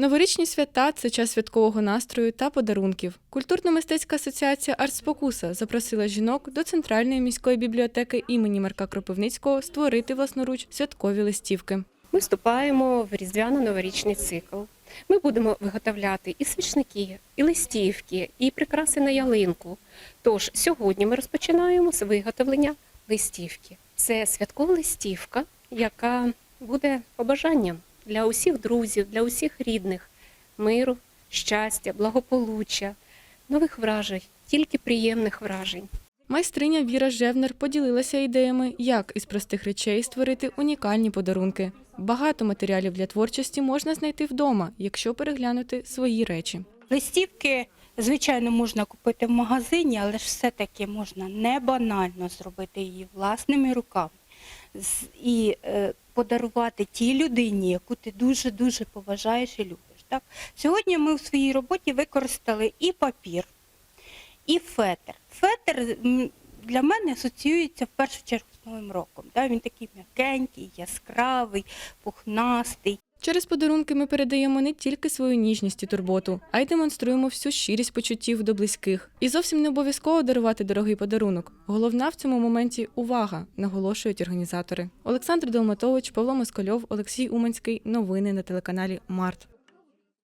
Новорічні свята це час святкового настрою та подарунків. Культурно-мистецька асоціація «Артспокуса» запросила жінок до центральної міської бібліотеки імені Марка Кропивницького створити власноруч святкові листівки. Ми вступаємо в різдвяно-новорічний цикл. Ми будемо виготовляти і свічники, і листівки, і прикраси на ялинку. Тож сьогодні ми розпочинаємо з виготовлення листівки. Це святкова листівка, яка буде побажанням для усіх друзів, для усіх рідних миру, щастя, благополуччя, нових вражень, тільки приємних вражень. Майстриня Віра Жевнер поділилася ідеями, як із простих речей створити унікальні подарунки. Багато матеріалів для творчості можна знайти вдома, якщо переглянути свої речі. Листівки, звичайно, можна купити в магазині, але ж все-таки можна не банально зробити її власними руками і е, подарувати тій людині, яку ти дуже-дуже поважаєш і любиш. Так? Сьогодні ми в своїй роботі використали і папір, і фетр. Фетр для мене асоціюється в першу чергу з Новим роком. Так? Він такий м'якенький, яскравий, пухнастий. Через подарунки ми передаємо не тільки свою ніжність і турботу, а й демонструємо всю щирість почуттів до близьких. І зовсім не обов'язково дарувати дорогий подарунок. Головна в цьому моменті увага, наголошують організатори. Олександр Долматович, Павло Москальов, Олексій Уманський. Новини на телеканалі Март.